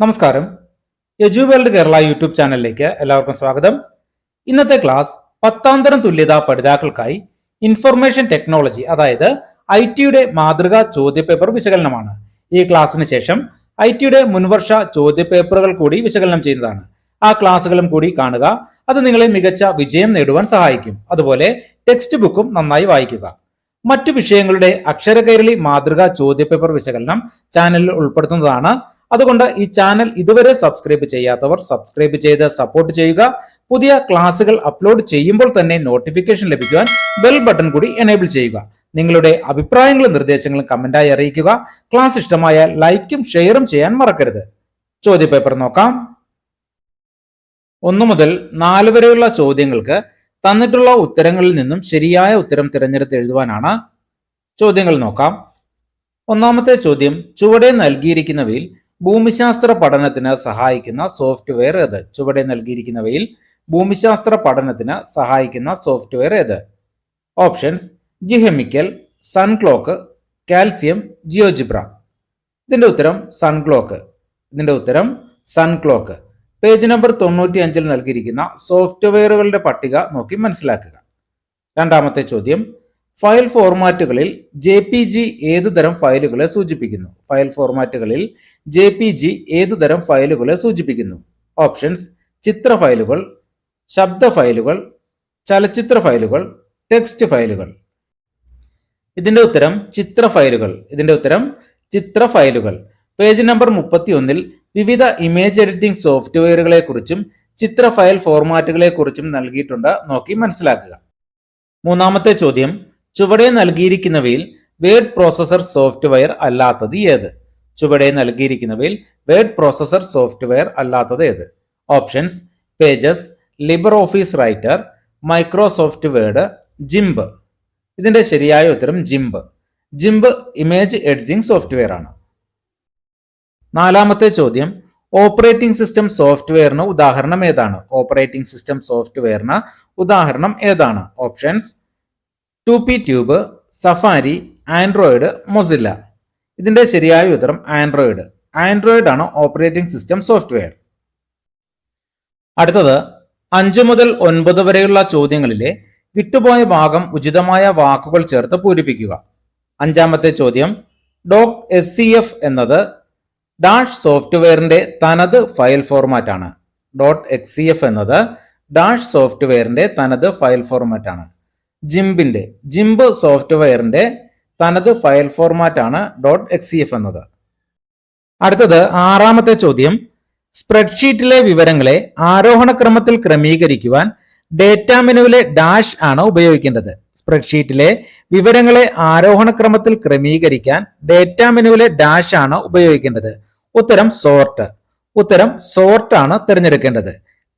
നമസ്കാരം. യജു world Kerala YouTube ചാനലിലേക്ക് എല്ലാവർക്കും സ്വാഗതം. ഇന്നത്തെ ക്ലാസ് പത്താം തരം തുല്യതാ പഠിതാക്കൾക്കായി ഇൻഫർമേഷൻ ടെക്നോളജി അതായത് ഐ ടിയുടെ മാതൃകാ ചോദ്യപേപ്പർ വിശകലനമാണ്. ഈ ക്ലാസ്സിന് ശേഷം ഐ ടിയുടെ മുൻവർഷ ചോദ്യപേപ്പറുകൾ കൂടി വിശകലനം ചെയ്യുന്നതാണ്. ആ ക്ലാസ്സുകളും കൂടി കാണുക. അത് നിങ്ങളെ മികച്ച വിജയം നേടുവാൻ സഹായിക്കും. അതുപോലെ ടെക്സ്റ്റ് ബുക്കും നന്നായി വായിക്കുക. മറ്റു വിഷയങ്ങളുടെ അക്ഷരകൈരളി മാതൃകാ ചോദ്യപേപ്പർ വിശകലനം ചാനലിൽ ഉൾപ്പെടുത്തുന്നതാണ് അതുകൊണ്ട് ഈ ചാനൽ ഇതുവരെ സബ്സ്ക്രൈബ് ചെയ്യാത്തവർ സബ്സ്ക്രൈബ് ചെയ്ത് സപ്പോർട്ട് ചെയ്യുക. പുതിയ ക്ലാസുകൾ അപ്ലോഡ് ചെയ്യുമ്പോൾ തന്നെ നോട്ടിഫിക്കേഷൻ ലഭിക്കുവാൻ ബെൽ ബട്ടൺ കൂടി എനേബിൾ ചെയ്യുക. നിങ്ങളുടെ അഭിപ്രായങ്ങളും നിർദ്ദേശങ്ങളും കമന്റായി അറിയിക്കുക. ക്ലാസ് ഇഷ്ടമായ ലൈക്കും ഷെയറും ചെയ്യാൻ മറക്കരുത്. ചോദ്യപേപ്പർ നോക്കാം. ഒന്നു മുതൽ നാല് വരെയുള്ള ചോദ്യങ്ങൾക്ക് തന്നിട്ടുള്ള ഉത്തരങ്ങളിൽ നിന്നും ശരിയായ ഉത്തരം തിരഞ്ഞെടുത്ത് എഴുതുവാനാണ്. ചോദ്യങ്ങൾ നോക്കാം. ഒന്നാമത്തെ ചോദ്യം ചുവടെ നൽകിയിരിക്കുന്നവയിൽ ഭൂമിശാസ്ത്ര പഠനത്തിന് സഹായിക്കുന്ന സോഫ്റ്റ്വെയർ ഏത്? ചുവടെ നൽകിയിരിക്കുന്നവയിൽ ഭൂമിശാസ്ത്ര പഠനത്തിന് സഹായിക്കുന്ന സോഫ്റ്റ്വെയർ ഏത്? ഓപ്ഷൻസ് ജിഹെമിക്കൽ സൺക്ലോക്ക് കാൽസ്യം ജിയോജിബ്ര. ഇതിന്റെ ഉത്തരം സൺക്ലോക്ക്. ഇതിന്റെ ഉത്തരം സൺക്ലോക്ക്. പേജ് നമ്പർ തൊണ്ണൂറ്റി അഞ്ചിൽ നൽകിയിരിക്കുന്ന സോഫ്റ്റ്വെയറുകളുടെ പട്ടിക നോക്കി മനസ്സിലാക്കുക. രണ്ടാമത്തെ ചോദ്യം ഫയൽ ഫോർമാറ്റുകളിൽ ജെ പി ജി ഏത് തരം ഫയലുകളെ സൂചിപ്പിക്കുന്നു? ഫയൽ ഫോർമാറ്റുകളിൽ ജെ പി ജി ഏത് തരം ഫയലുകളെ സൂചിപ്പിക്കുന്നു? ഓപ്ഷൻസ് ചിത്ര ഫയലുകൾ ശബ്ദ ഫയലുകൾ ചലച്ചിത്ര ഫയലുകൾ ടെക്സ്റ്റ് ഫയലുകൾ. ഇതിന്റെ ഉത്തരം ചിത്ര ഫയലുകൾ. ഇതിന്റെ ഉത്തരം ചിത്ര ഫയലുകൾ. പേജ് നമ്പർ മുപ്പത്തി ഒന്നിൽ വിവിധ ഇമേജ് എഡിറ്റിംഗ് സോഫ്റ്റ്വെയറുകളെ കുറിച്ചും ചിത്ര ഫയൽ ഫോർമാറ്റുകളെ കുറിച്ചും നൽകിയിട്ടുണ്ട്. നോക്കി മനസ്സിലാക്കുക. മൂന്നാമത്തെ ചോദ്യം ചുവടെ നൽകിയിരിക്കുന്നവയിൽ വേർഡ് പ്രോസസർ സോഫ്റ്റ്വെയർ അല്ലാത്തത് ഏത്? ചുവടെ നൽകിയിരിക്കുന്നവയിൽ വേർഡ് പ്രോസസർ സോഫ്റ്റ്വെയർ അല്ലാത്തത് ഏത്? Options pages libre office writer Microsoft word GIMP ഇതിന്റെ ശരിയായ ഉത്തരം GIMP GIMP image editing software ആണ്. നാലാമത്തെ ചോദ്യം ഓപ്പറേറ്റിംഗ് സിസ്റ്റം സോഫ്റ്റ്വെയറിന് ഉദാഹരണം ഏതാണ്? ഓപ്പറേറ്റിംഗ് സിസ്റ്റം സോഫ്റ്റ്വെയറിന് ഉദാഹരണം ഏതാണ്? ഓപ്ഷൻസ് ടു പി ട്യൂബ് സഫാരി ആൻഡ്രോയിഡ് മൊസില്ല. ഇതിന്റെ ശരിയായ ഉത്തരം ആൻഡ്രോയിഡ്. ആൻഡ്രോയിഡ് ആണ് ഓപ്പറേറ്റിംഗ് സിസ്റ്റം സോഫ്റ്റ്വെയർ. അടുത്തത് അഞ്ച് മുതൽ ഒൻപത് വരെയുള്ള ചോദ്യങ്ങളിലെ വിട്ടുപോയ ഭാഗം ഉചിതമായ വാക്കുകൾ ചേർത്ത് പൂരിപ്പിക്കുക. അഞ്ചാമത്തെ ചോദ്യം ഡോക് എസ് സി എഫ് എന്നത് ഡാഷ് സോഫ്റ്റ്വെയറിന്റെ തനത് ഫയൽ ഫോർമാറ്റ് ആണ് ഡോട്ട് എക്സ് സി എഫ് എന്നത് ഡാഷ് സോഫ്റ്റ്വെയറിന്റെ തനത് ഫയൽ ഫോർമാറ്റ് ആണ് ജിംബിന്റെ ജിംബ് സോഫ്റ്റ്വെയറിന്റെ തനത് ഫയൽ ഫോർമാറ്റ് ആണ്. ഡോട്ട് എക്സ് എഫ് എന്നത്. അടുത്തത് ആറാമത്തെ ചോദ്യം. സ്പ്രെഡ്ഷീറ്റിലെ വിവരങ്ങളെ ആരോഹണ ക്രമത്തിൽ ക്രമീകരിക്കുവാൻ ഡേറ്റ മെനുവിലെ ഡാഷ് ആണ് ഉപയോഗിക്കേണ്ടത്. സ്പ്രെഡ്ഷീറ്റിലെ വിവരങ്ങളെ ആരോഹണ ക്രമത്തിൽ ക്രമീകരിക്കാൻ ഡേറ്റ മെനുവിലെ ഡാഷ് ആണ് ഉപയോഗിക്കേണ്ടത്. ഉത്തരം സോർട്ട്. ഉത്തരം സോർട്ട് ആണ് തിരഞ്ഞെടുക്കേണ്ടത്.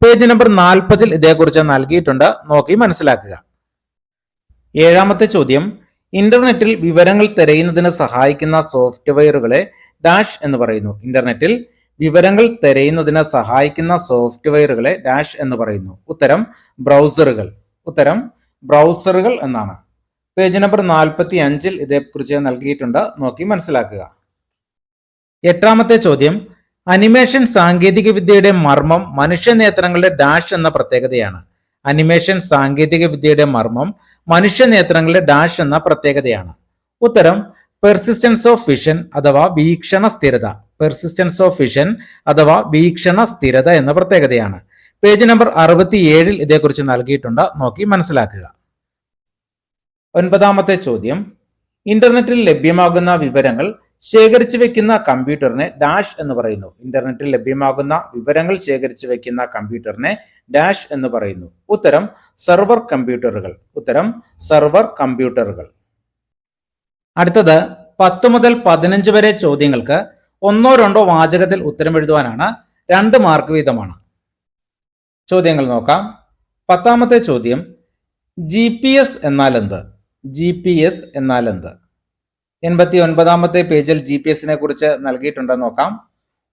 പേജ് നമ്പർ നാൽപ്പതിൽ ഇതേക്കുറിച്ച് നൽകിയിട്ടുണ്ട്. നോക്കി മനസ്സിലാക്കുക. ഏഴാമത്തെ ചോദ്യം ഇന്റർനെറ്റിൽ വിവരങ്ങൾ തിരയുന്നതിന് സഹായിക്കുന്ന സോഫ്റ്റ്വെയറുകളെ ഡാഷ് എന്ന് പറയുന്നു. ഇന്റർനെറ്റിൽ വിവരങ്ങൾ തിരയുന്നതിന് സഹായിക്കുന്ന സോഫ്റ്റ്വെയറുകളെ ഡാഷ് എന്ന് പറയുന്നു. ഉത്തരം ബ്രൗസറുകൾ ഉത്തരം ബ്രൗസറുകൾ എന്നാണ്. പേജ് നമ്പർ നാൽപ്പത്തി അഞ്ചിൽ ഇതേക്കുറിച്ച് നൽകിയിട്ടുണ്ട്. നോക്കി മനസ്സിലാക്കുക. എട്ടാമത്തെ ചോദ്യം അനിമേഷൻ സാങ്കേതികവിദ്യയുടെ മർമ്മം മനുഷ്യ നേത്രങ്ങളുടെ ഡാഷ് എന്ന പ്രത്യേകതയാണ്. അനിമേഷൻ സാങ്കേതിക വിദ്യയുടെ മർമ്മം മനുഷ്യ നേത്രങ്ങളുടെ ഡാഷ് എന്ന പ്രത്യേകതയാണ്. ഉത്തരം പെർസിസ്റ്റൻസ് ഓഫ് വിഷൻ അഥവാ വീക്ഷണ സ്ഥിരത. പെർസിസ്റ്റൻസ് ഓഫ് വിഷൻ അഥവാ വീക്ഷണ സ്ഥിരത എന്ന പ്രത്യേകതയാണ്. പേജ് നമ്പർ അറുപത്തിയേഴിൽ ഇതേക്കുറിച്ച് നൽകിയിട്ടുണ്ട്. നോക്കി മനസ്സിലാക്കുക. ഒൻപതാമത്തെ ചോദ്യം. ഇന്റർനെറ്റിൽ ലഭ്യമാകുന്ന വിവരങ്ങൾ ശേഖരിച്ചു വെക്കുന്ന കമ്പ്യൂട്ടറിനെ ഡാഷ് എന്ന് പറയുന്നു. ഇന്റർനെറ്റിൽ ലഭ്യമാകുന്ന വിവരങ്ങൾ ശേഖരിച്ചു വെക്കുന്ന കമ്പ്യൂട്ടറിനെ ഡാഷ് എന്ന് പറയുന്നു. ഉത്തരം സെർവർ കമ്പ്യൂട്ടറുകൾ. ഉത്തരം സെർവർ കമ്പ്യൂട്ടറുകൾ. അടുത്തത് പത്ത് മുതൽ പതിനഞ്ച് വരെ ചോദ്യങ്ങൾക്ക് ഒന്നോ രണ്ടോ വാചകത്തിൽ ഉത്തരം എഴുതുവാനാണ് രണ്ട് മാർക്ക് വീതമാണ്. ചോദ്യങ്ങൾ നോക്കാം. പത്താമത്തെ ചോദ്യം ജി പി എസ് എന്നാൽ എന്ത്? ജി പി എസ് എന്നാൽ എന്ത്? എൺപത്തി ഒൻപതാമത്തെ പേജിൽ ജി പി എസിനെ കുറിച്ച് നൽകിയിട്ടുണ്ടെന്ന് നോക്കാം.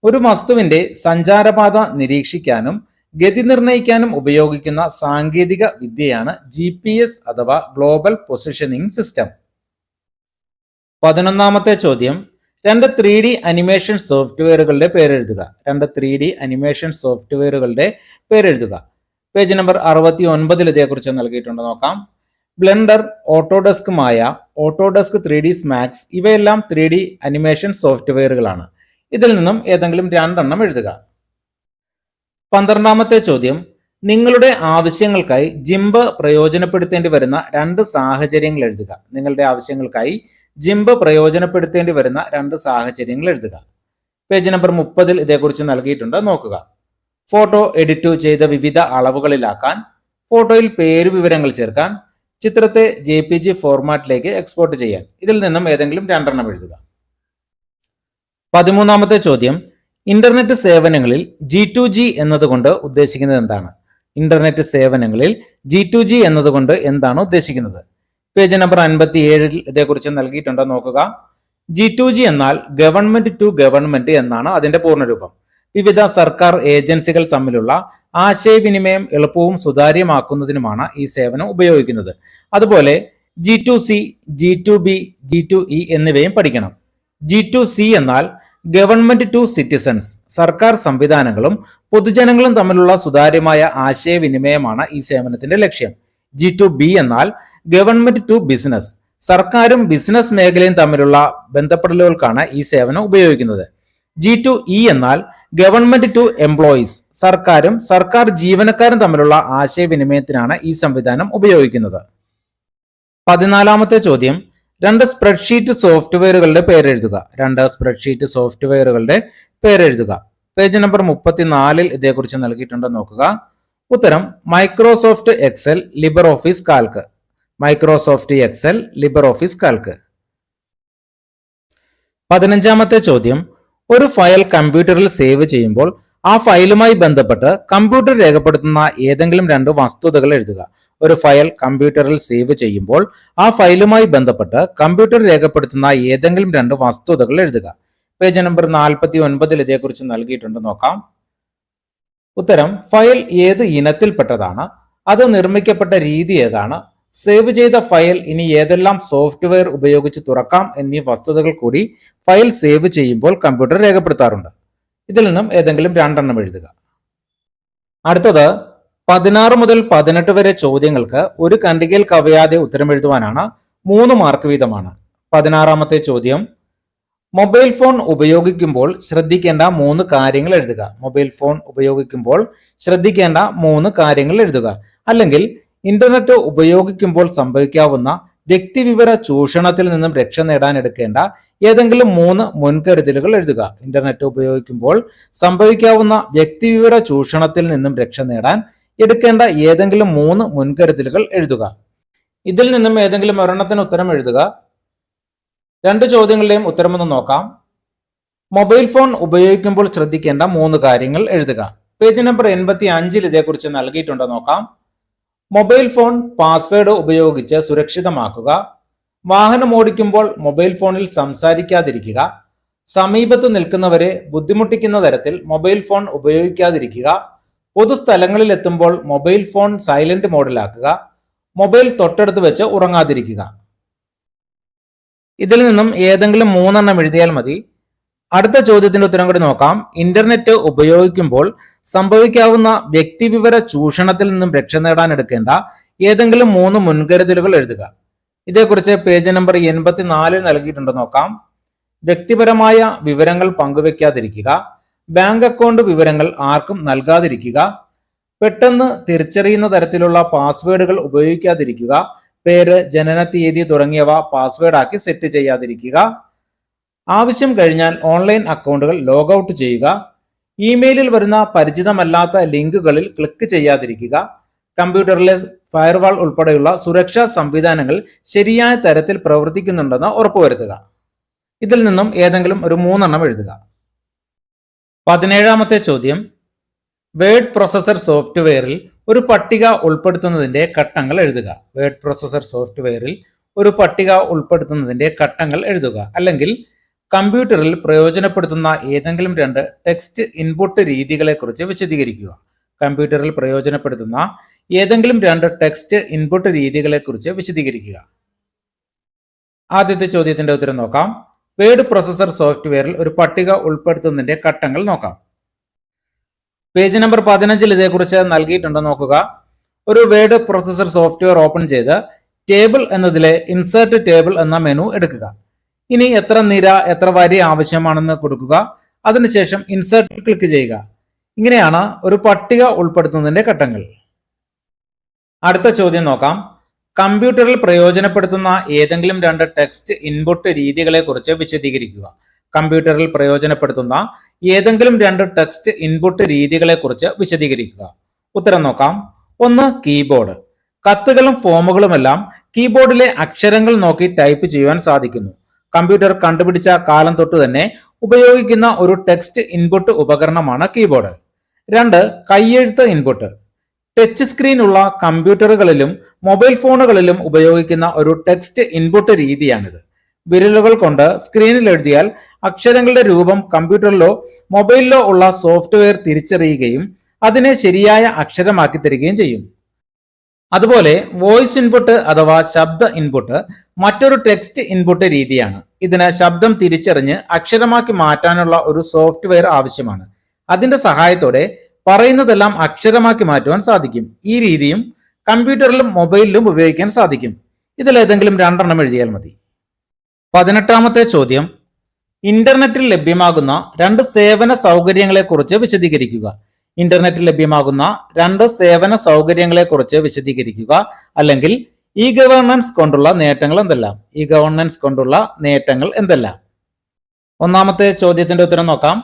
ഒരു വസ്തുവിന്റെ സഞ്ചാരപാത നിരീക്ഷിക്കാനും ഗതി നിർണയിക്കാനും ഉപയോഗിക്കുന്ന സാങ്കേതിക വിദ്യയാണ് ജി പി എസ് അഥവാ ഗ്ലോബൽ പൊസിഷനിങ് സിസ്റ്റം പതിനൊന്നാമത്തെ ചോദ്യം. രണ്ട് ത്രീ ഡി അനിമേഷൻ സോഫ്റ്റ്വെയറുകളുടെ പേരെഴുതുക. രണ്ട് ത്രീ ഡി അനിമേഷൻ സോഫ്റ്റ്വെയറുകളുടെ പേരെഴുതുക. പേജ് നമ്പർ അറുപത്തി ഒൻപതിൽ ഇതേക്കുറിച്ച് നൽകിയിട്ടുണ്ട്. നോക്കാം. Blender Autodesk Maya Autodesk three D സ്മാക്സ് ഇവയെല്ലാം ത്രീ ഡി അനിമേഷൻ സോഫ്റ്റ്വെയറുകളാണ് ഇതിൽ നിന്നും ഏതെങ്കിലും രണ്ടെണ്ണം എഴുതുക. പന്ത്രണ്ടാമത്തെ ചോദ്യം നിങ്ങളുടെ ആവശ്യങ്ങൾക്കായി ജിംബ് പ്രയോജനപ്പെടുത്തേണ്ടി വരുന്ന രണ്ട് സാഹചര്യങ്ങൾ എഴുതുക. നിങ്ങളുടെ ആവശ്യങ്ങൾക്കായി ജിംബ് പ്രയോജനപ്പെടുത്തേണ്ടി വരുന്ന രണ്ട് സാഹചര്യങ്ങൾ എഴുതുക. പേജ് നമ്പർ മുപ്പതിൽ ഇതേക്കുറിച്ച് നൽകിയിട്ടുണ്ട്. നോക്കുക. ഫോട്ടോ എഡിറ്റ് ചെയ്ത വിവിധ അളവുകളിലാക്കാൻ ഫോട്ടോയിൽ പേര് വിവരങ്ങൾ ചേർക്കാൻ ചിത്രത്തെ ജെ പി ജി ഫോർമാറ്റിലേക്ക് എക്സ്പോർട്ട് ചെയ്യാൻ. ഇതിൽ നിന്നും ഏതെങ്കിലും രണ്ടെണ്ണം എഴുതുക. പതിമൂന്നാമത്തെ ചോദ്യം. ഇന്റർനെറ്റ് സേവനങ്ങളിൽ ജി ടു ജി എന്നതുകൊണ്ട് ഉദ്ദേശിക്കുന്നത് എന്താണ്? ഇന്റർനെറ്റ് സേവനങ്ങളിൽ ജി ടു ജി എന്നതുകൊണ്ട് എന്താണ് ഉദ്ദേശിക്കുന്നത്? പേജ് നമ്പർ അൻപത്തി ഏഴിൽ ഇതേക്കുറിച്ച് നൽകിയിട്ടുണ്ടോ നോക്കുക. ജി ടു ജി എന്നാൽ ഗവൺമെന്റ് ടു ഗവൺമെന്റ് എന്നാണ് അതിന്റെ പൂർണരൂപം വിവിധ സർക്കാർ ഏജൻസികൾ തമ്മിലുള്ള ആശയവിനിമയം എളുപ്പവും സുതാര്യമാക്കുന്നതിനുമാണ് ഈ സേവനം ഉപയോഗിക്കുന്നത്. അതുപോലെ G two C G two B G two E എന്നിവയും പഠിക്കണം. ജി ടു സി എന്നാൽ ഗവൺമെന്റ് ടു സിറ്റിസൺസ് സർക്കാർ സംവിധാനങ്ങളും പൊതുജനങ്ങളും തമ്മിലുള്ള സുതാര്യമായ ആശയവിനിമയമാണ് ഈ സേവനത്തിന്റെ ലക്ഷ്യം. ജി ടു ബി എന്നാൽ ഗവൺമെന്റ് ടു ബിസിനസ് സർക്കാരും ബിസിനസ് മേഖലയും തമ്മിലുള്ള ബന്ധപ്പെടലുകൾക്കാണ് ഈ സേവനം ഉപയോഗിക്കുന്നത്. ജി ടു ഇ എന്നാൽ ഗവൺമെന്റ് ടു എംപ്ലോയീസ് സർക്കാരും സർക്കാർ ജീവനക്കാരും തമ്മിലുള്ള ആശയവിനിമയത്തിനാണ് ഈ സംവിധാനം ഉപയോഗിക്കുന്നത്. പതിനാലാമത്തെ ചോദ്യം. രണ്ട് സ്പ്രെഡ്ഷീറ്റ് സോഫ്റ്റ്വെയറുകളുടെ പേരെഴുതുക രണ്ട് സ്പ്രെഡ്ഷീറ്റ് സോഫ്റ്റ്വെയറുകളുടെ പേരെഴുതുക പേജ് നമ്പർ മുപ്പത്തിനാലിൽ ഇതേക്കുറിച്ച് നൽകിയിട്ടുണ്ട് നോക്കുക. ഉത്തരം Microsoft Excel libre office calc Microsoft Excel libre office calc പതിനഞ്ചാമത്തെ ചോദ്യം. ഒരു ഫയൽ കമ്പ്യൂട്ടറിൽ സേവ് ചെയ്യുമ്പോൾ ആ ഫയലുമായി ബന്ധപ്പെട്ട് കമ്പ്യൂട്ടർ രേഖപ്പെടുത്തുന്ന ഏതെങ്കിലും രണ്ട് വസ്തുതകൾ എഴുതുക. ഒരു ഫയൽ കമ്പ്യൂട്ടറിൽ സേവ് ചെയ്യുമ്പോൾ ആ ഫയലുമായി ബന്ധപ്പെട്ട് കമ്പ്യൂട്ടർ രേഖപ്പെടുത്തുന്ന ഏതെങ്കിലും രണ്ട് വസ്തുതകൾ എഴുതുക. പേജ് നമ്പർ നാൽപ്പത്തി ഒൻപതിൽ ഇതേക്കുറിച്ച് നൽകിയിട്ടുണ്ട് നോക്കാം. ഉത്തരം ഫയൽ ഏത് ഇനത്തിൽപ്പെട്ടതാണ്? അത് നിർമ്മിക്കപ്പെട്ട രീതി ഏതാണ്? സേവ് ചെയ്ത ഫയൽ ഇനി ഏതെല്ലാം സോഫ്റ്റ്വെയർ ഉപയോഗിച്ച് തുറക്കാം എന്നീ വസ്തുതകൾ കൂടി ഫയൽ സേവ് ചെയ്യുമ്പോൾ കമ്പ്യൂട്ടർ രേഖപ്പെടുത്താറുണ്ട്. ഇതിൽ നിന്നും ഏതെങ്കിലും രണ്ടെണ്ണം എഴുതുക. അടുത്തത് പതിനാറ് മുതൽ പതിനെട്ട് വരെ ചോദ്യങ്ങൾക്ക് ഒരു കണ്ടികയിൽ കവയാതെ ഉത്തരം എഴുതുവാനാണ് മൂന്ന് മാർക്ക് വീതമാണ്. പതിനാറാമത്തെ ചോദ്യം മൊബൈൽ ഫോൺ ഉപയോഗിക്കുമ്പോൾ ശ്രദ്ധിക്കേണ്ട മൂന്ന് കാര്യങ്ങൾ എഴുതുക. മൊബൈൽ ഫോൺ ഉപയോഗിക്കുമ്പോൾ ശ്രദ്ധിക്കേണ്ട മൂന്ന് കാര്യങ്ങൾ എഴുതുക. അല്ലെങ്കിൽ ഇന്റർനെറ്റ് ഉപയോഗിക്കുമ്പോൾ സംഭവിക്കാവുന്ന വ്യക്തിവിവര ചൂഷണത്തിൽ നിന്നും രക്ഷ നേടാൻ എടുക്കേണ്ട ഏതെങ്കിലും മൂന്ന് മുൻകരുതലുകൾ എഴുതുക. ഇന്റർനെറ്റ് ഉപയോഗിക്കുമ്പോൾ സംഭവിക്കാവുന്ന വ്യക്തിവിവര ചൂഷണത്തിൽ നിന്നും രക്ഷ നേടാൻ എടുക്കേണ്ട ഏതെങ്കിലും മൂന്ന് മുൻകരുതലുകൾ എഴുതുക. ഇതിൽ നിന്നും ഏതെങ്കിലും ഒരെണ്ണത്തിന് ഉത്തരം എഴുതുക. രണ്ട് ചോദ്യങ്ങളുടെയും ഉത്തരമൊന്ന് നോക്കാം. മൊബൈൽ ഫോൺ ഉപയോഗിക്കുമ്പോൾ ശ്രദ്ധിക്കേണ്ട മൂന്ന് കാര്യങ്ങൾ എഴുതുക. പേജ് നമ്പർ എൺപത്തി അഞ്ചിൽ ഇതേക്കുറിച്ച് നൽകിയിട്ടുണ്ടോ നോക്കാം. മൊബൈൽ ഫോൺ പാസ്വേഡ് ഉപയോഗിച്ച് സുരക്ഷിതമാക്കുക. വാഹനം ഓടിക്കുമ്പോൾ മൊബൈൽ ഫോണിൽ സംസാരിക്കാതിരിക്കുക. സമീപത്ത് നിൽക്കുന്നവരെ ബുദ്ധിമുട്ടിക്കുന്ന തരത്തിൽ മൊബൈൽ ഫോൺ ഉപയോഗിക്കാതിരിക്കുക. പൊതുസ്ഥലങ്ങളിൽ എത്തുമ്പോൾ മൊബൈൽ ഫോൺ സൈലന്റ് മോഡിലാക്കുക. മൊബൈൽ തൊട്ടടുത്ത് വെച്ച് ഉറങ്ങാതിരിക്കുക. ഇതിൽ നിന്നും ഏതെങ്കിലും മൂന്നെണ്ണം എഴുതിയാൽ മതി. അടുത്ത ചോദ്യത്തിന്റെ ഉത്തരം കൂടി നോക്കാം. ഇന്റർനെറ്റ് ഉപയോഗിക്കുമ്പോൾ സംഭവിക്കാവുന്ന വ്യക്തിവിവര ചൂഷണത്തിൽ നിന്നും രക്ഷ നേടാൻ എടുക്കേണ്ട ഏതെങ്കിലും മൂന്ന് മുൻകരുതലുകൾ എഴുതുക. ഇതേക്കുറിച്ച് പേജ് നമ്പർ എൺപത്തിനാലിൽ നൽകിയിട്ടുണ്ട്. നോക്കാം. വ്യക്തിപരമായ വിവരങ്ങൾ പങ്കുവെക്കാതിരിക്കുക. ബാങ്ക് അക്കൗണ്ട് വിവരങ്ങൾ ആർക്കും നൽകാതിരിക്കുക. പെട്ടെന്ന് തിരിച്ചറിയുന്ന തരത്തിലുള്ള പാസ്വേഡുകൾ ഉപയോഗിക്കാതിരിക്കുക. പേര് ജനന തീയതി തുടങ്ങിയവ പാസ്വേഡാക്കി സെറ്റ് ചെയ്യാതിരിക്കുക. ആവശ്യം കഴിഞ്ഞാൽ ഓൺലൈൻ അക്കൗണ്ടുകൾ ലോഗൌട്ട് ചെയ്യുക ഇമെയിലിൽ വരുന്ന പരിചിതമല്ലാത്ത ലിങ്കുകളിൽ ക്ലിക്ക് ചെയ്യാതിരിക്കുക കമ്പ്യൂട്ടറിലെ ഫയർവാൾ ഉൾപ്പെടെയുള്ള സുരക്ഷാ സംവിധാനങ്ങൾ ശരിയായ തരത്തിൽ പ്രവർത്തിക്കുന്നുണ്ടെന്ന് ഉറപ്പുവരുത്തുക. ഇതിൽ നിന്നും ഏതെങ്കിലും ഒരു മൂന്നെണ്ണം എഴുതുക. പതിനേഴാമത്തെ ചോദ്യം. വേർഡ് പ്രോസസർ സോഫ്റ്റ്വെയറിൽ ഒരു പട്ടിക ഉൾപ്പെടുത്തുന്നതിന്റെ ഘട്ടങ്ങൾ എഴുതുക. വേർഡ് പ്രോസസർ സോഫ്റ്റ്വെയറിൽ ഒരു പട്ടിക ഉൾപ്പെടുത്തുന്നതിന്റെ ഘട്ടങ്ങൾ എഴുതുക. അല്ലെങ്കിൽ കമ്പ്യൂട്ടറിൽ പ്രയോജനപ്പെടുത്തുന്ന ഏതെങ്കിലും രണ്ട് ടെക്സ്റ്റ് ഇൻപുട്ട് രീതികളെക്കുറിച്ച് വിശദീകരിക്കുക. കമ്പ്യൂട്ടറിൽ പ്രയോജനപ്പെടുത്തുന്ന ഏതെങ്കിലും രണ്ട് ടെക്സ്റ്റ് ഇൻപുട്ട് രീതികളെക്കുറിച്ച് വിശദീകരിക്കുക. ആദ്യത്തെ ചോദ്യത്തിന്റെ ഉത്തരം നോക്കാം. വേർഡ് പ്രോസസർ സോഫ്റ്റ്വെയറിൽ ഒരു പട്ടിക ഉൾപ്പെടുത്തുന്നതിന്റെ ഘട്ടങ്ങൾ നോക്കാം. പേജ് നമ്പർ പതിനഞ്ചിൽ ഇതേക്കുറിച്ച് നൽകിയിട്ടുണ്ട് നോക്കുക. ഒരു വേർഡ് പ്രോസസർ സോഫ്റ്റ്വെയർ ഓപ്പൺ ചെയ്ത് ടേബിൾ എന്നതിലെ ഇൻസേർട്ട് ടേബിൾ എന്ന മെനു എടുക്കുക. ഇനി എത്ര നിര എത്ര വരി ആവശ്യമാണെന്ന് കൊടുക്കുക. അതിനുശേഷം ഇൻസേർട്ട് ക്ലിക്ക് ചെയ്യുക. ഇങ്ങനെയാണ് ഒരു പട്ടിക ഉൾപ്പെടുത്തുന്നതിന്റെ ഘട്ടങ്ങൾ. അടുത്ത ചോദ്യം നോക്കാം. കമ്പ്യൂട്ടറിൽ പ്രയോജനപ്പെടുത്തുന്ന ഏതെങ്കിലും രണ്ട് ടെക്സ്റ്റ് ഇൻപുട്ട് രീതികളെ കുറിച്ച് വിശദീകരിക്കുക. കമ്പ്യൂട്ടറിൽ പ്രയോജനപ്പെടുത്തുന്ന ഏതെങ്കിലും രണ്ട് ടെക്സ്റ്റ് ഇൻപുട്ട് രീതികളെ കുറിച്ച് വിശദീകരിക്കുക. ഉത്തരം നോക്കാം. ഒന്ന് കീബോർഡ് കത്തുകളും ഫോമുകളുമെല്ലാം കീബോർഡിലെ അക്ഷരങ്ങൾ നോക്കി ടൈപ്പ് ചെയ്യുവാൻ സാധിക്കുന്നു. കമ്പ്യൂട്ടർ കണ്ടുപിടിച്ച കാലം തൊട്ട് തന്നെ ഉപയോഗിക്കുന്ന ഒരു ടെക്സ്റ്റ് ഇൻപുട്ട് ഉപകരണമാണ് കീബോർഡ് രണ്ട് കൈയെഴുത്ത് ഇൻപുട്ട് ടച്ച് സ്ക്രീൻ ഉള്ള കമ്പ്യൂട്ടറുകളിലും മൊബൈൽ ഫോണുകളിലും ഉപയോഗിക്കുന്ന ഒരു ടെക്സ്റ്റ് ഇൻപുട്ട് രീതിയാണിത്. വിരലുകൾ കൊണ്ട് സ്ക്രീനിൽ എഴുതിയാൽ അക്ഷരങ്ങളുടെ രൂപം കമ്പ്യൂട്ടറിലോ മൊബൈലിലോ ഉള്ള സോഫ്റ്റ്വെയർ തിരിച്ചറിയുകയും അതിനെ ശരിയായ അക്ഷരമാക്കി തരികയും ചെയ്യും. അതുപോലെ വോയിസ് ഇൻപുട്ട് അഥവാ ശബ്ദ ഇൻപുട്ട് മറ്റൊരു ടെക്സ്റ്റ് ഇൻപുട്ട് രീതിയാണ്. ഇതിന് ശബ്ദം തിരിച്ചറിഞ്ഞ് അക്ഷരമാക്കി മാറ്റാനുള്ള ഒരു സോഫ്റ്റ്വെയർ ആവശ്യമാണ്. അതിന്റെ സഹായത്തോടെ പറയുന്നതെല്ലാം അക്ഷരമാക്കി മാറ്റുവാൻ സാധിക്കും. ഈ രീതിയും കമ്പ്യൂട്ടറിലും മൊബൈലിലും ഉപയോഗിക്കാൻ സാധിക്കും. ഇതിൽ ഏതെങ്കിലും രണ്ടെണ്ണം എഴുതിയാൽ മതി. പതിനെട്ടാമത്തെ ചോദ്യം. ഇന്റർനെറ്റിൽ ലഭ്യമാകുന്ന രണ്ട് സേവന സൗകര്യങ്ങളെക്കുറിച്ച് വിശദീകരിക്കുക. ഇന്റർനെറ്റിൽ ലഭ്യമാകുന്ന രണ്ട് സേവന സൗകര്യങ്ങളെ കുറിച്ച് വിശദീകരിക്കുക. അല്ലെങ്കിൽ ഇ ഗവേണൻസ് കൊണ്ടുള്ള നേട്ടങ്ങൾ എന്തെല്ലാം? ഇ ഗവേണൻസ് കൊണ്ടുള്ള നേട്ടങ്ങൾ എന്തെല്ലാം? ഒന്നാമത്തെ ചോദ്യത്തിന്റെ ഉത്തരം നോക്കാം.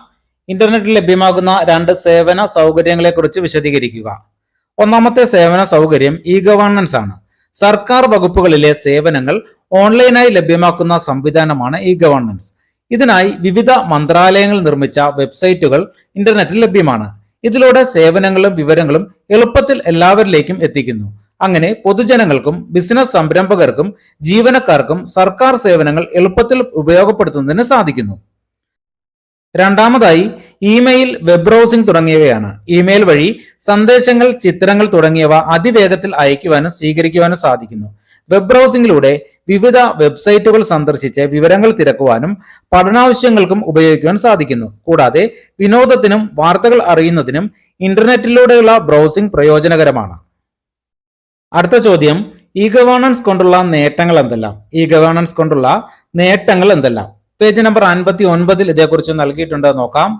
ഇന്റർനെറ്റിൽ ലഭ്യമാകുന്ന രണ്ട് സേവന സൗകര്യങ്ങളെ കുറിച്ച് വിശദീകരിക്കുക. ഒന്നാമത്തെ സേവന സൗകര്യം ഇ ഗവേണൻസ് ആണ്. സർക്കാർ വകുപ്പുകളിലെ സേവനങ്ങൾ ഓൺലൈനായി ലഭ്യമാക്കുന്ന സംവിധാനമാണ് ഇ ഗവേണൻസ് ഇതിനായി വിവിധ മന്ത്രാലയങ്ങൾ നിർമ്മിച്ച വെബ്സൈറ്റുകൾ ഇന്റർനെറ്റിൽ ലഭ്യമാണ്. ഇതിലൂടെ സേവനങ്ങളും വിവരങ്ങളും എളുപ്പത്തിൽ എല്ലാവരിലേക്കും എത്തിക്കുന്നു. അങ്ങനെ പൊതുജനങ്ങൾക്കും ബിസിനസ് സംരംഭകർക്കും ജീവനക്കാർക്കും സർക്കാർ സേവനങ്ങൾ എളുപ്പത്തിൽ ഉപയോഗപ്പെടുത്തുന്നതിന് സാധിക്കുന്നു. രണ്ടാമതായി ഇമെയിൽ വെബ് ബ്രൗസിംഗ് തുടങ്ങിയവയാണ്. ഇമെയിൽ വഴി സന്ദേശങ്ങൾ ചിത്രങ്ങൾ തുടങ്ങിയവ അതിവേഗത്തിൽ അയക്കുവാനും സ്വീകരിക്കുവാനും സാധിക്കുന്നു. വെബ് ബ്രൗസിംഗിലൂടെ വിവിധ വെബ്സൈറ്റുകൾ സന്ദർശിച്ച് വിവരങ്ങൾ തിരക്കുവാനും പഠനാവശ്യങ്ങൾക്കും ഉപയോഗിക്കുവാൻ സാധിക്കുന്നു. കൂടാതെ വിനോദത്തിനും വാർത്തകൾ അറിയുന്നതിനും ഇന്റർനെറ്റിലൂടെയുള്ള ബ്രൗസിംഗ് പ്രയോജനകരമാണ്. അടുത്ത ചോദ്യം ഇ ഗവേണൻസ് കൊണ്ടുള്ള നേട്ടങ്ങൾ എന്തെല്ലാം? ഇ ഗവേണൻസ് കൊണ്ടുള്ള നേട്ടങ്ങൾ എന്തെല്ലാം? പേജ് നമ്പർ അൻപത്തി ഒൻപതിൽ ഇതേക്കുറിച്ച് നൽകിയിട്ടുണ്ട്. നോക്കാം.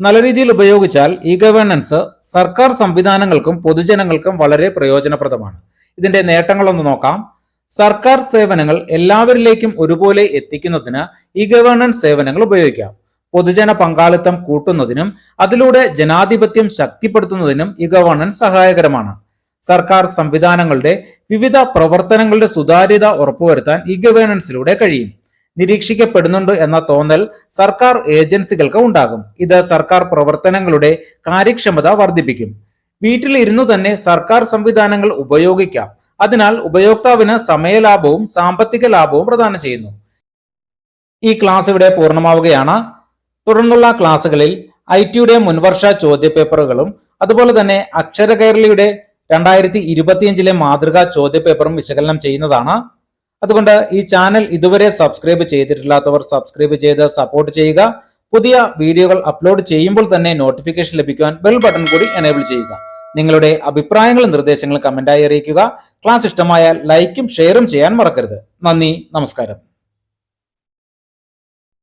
നല്ല രീതിയിൽ ഉപയോഗിച്ചാൽ ഇ ഗവേണൻസ് സർക്കാർ സംവിധാനങ്ങൾക്കും പൊതുജനങ്ങൾക്കും വളരെ പ്രയോജനപ്രദമാണ്. ഇതിന്റെ നേട്ടങ്ങളൊന്ന് നോക്കാം. സർക്കാർ സേവനങ്ങൾ എല്ലാവരിലേക്കും ഒരുപോലെ എത്തിക്കുന്നതിന് ഇ ഗവേണൻസ് സേവനങ്ങൾ ഉപയോഗിക്കാം. പൊതുജന പങ്കാളിത്തം കൂട്ടുന്നതിനും അതിലൂടെ ജനാധിപത്യം ശക്തിപ്പെടുത്തുന്നതിനും ഇ ഗവേണൻസ് സഹായകരമാണ്. സർക്കാർ സംവിധാനങ്ങളുടെ വിവിധ പ്രവർത്തനങ്ങളുടെ സുതാര്യത ഉറപ്പുവരുത്താൻ ഇ ഗവേണൻസിലൂടെ കഴിയും. നിരീക്ഷിക്കപ്പെടുന്നുണ്ട് എന്ന തോന്നൽ സർക്കാർ ഏജൻസികൾക്ക് ഉണ്ടാകും. ഇത് സർക്കാർ പ്രവർത്തനങ്ങളുടെ കാര്യക്ഷമത വർദ്ധിപ്പിക്കും. വീട്ടിലിരുന്നു തന്നെ സർക്കാർ സംവിധാനങ്ങൾ ഉപയോഗിക്കാം. അതിനാൽ ഉപയോക്താവിന് സമയലാഭവും സാമ്പത്തിക ലാഭവും പ്രദാനം ചെയ്യുന്നു. ഈ ക്ലാസ് ഇവിടെ പൂർണമാവുകയാണ്. തുടർന്നുള്ള ക്ലാസ്സുകളിൽ ഐ ടിയുടെ മുൻവർഷ ചോദ്യപേപ്പറുകളും അതുപോലെ തന്നെ അക്ഷര കേരളയുടെ രണ്ടായിരത്തി ഇരുപത്തിയഞ്ചിലെ മാതൃകാ ചോദ്യപേപ്പറും വിശകലനം ചെയ്യുന്നതാണ്. അതുകൊണ്ട് ഈ ചാനൽ ഇതുവരെ സബ്സ്ക്രൈബ് ചെയ്തിട്ടില്ലാത്തവർ സബ്സ്ക്രൈബ് ചെയ്ത് സപ്പോർട്ട് ചെയ്യുക. പുതിയ വീഡിയോകൾ അപ്ലോഡ് ചെയ്യുമ്പോൾ തന്നെ നോട്ടിഫിക്കേഷൻ ലഭിക്കുവാൻ ബെൽ ബട്ടൺ കൂടി എനേബിൾ ചെയ്യുക. നിങ്ങളുടെ അഭിപ്രായങ്ങളും നിർദ്ദേശങ്ങളും കമന്റായി അറിയിക്കുക. ക്ലാസ് ഇഷ്ടമായാൽ ലൈക്കും ഷെയറും ചെയ്യാൻ മറക്കരുത്. നന്ദി നമസ്കാരം.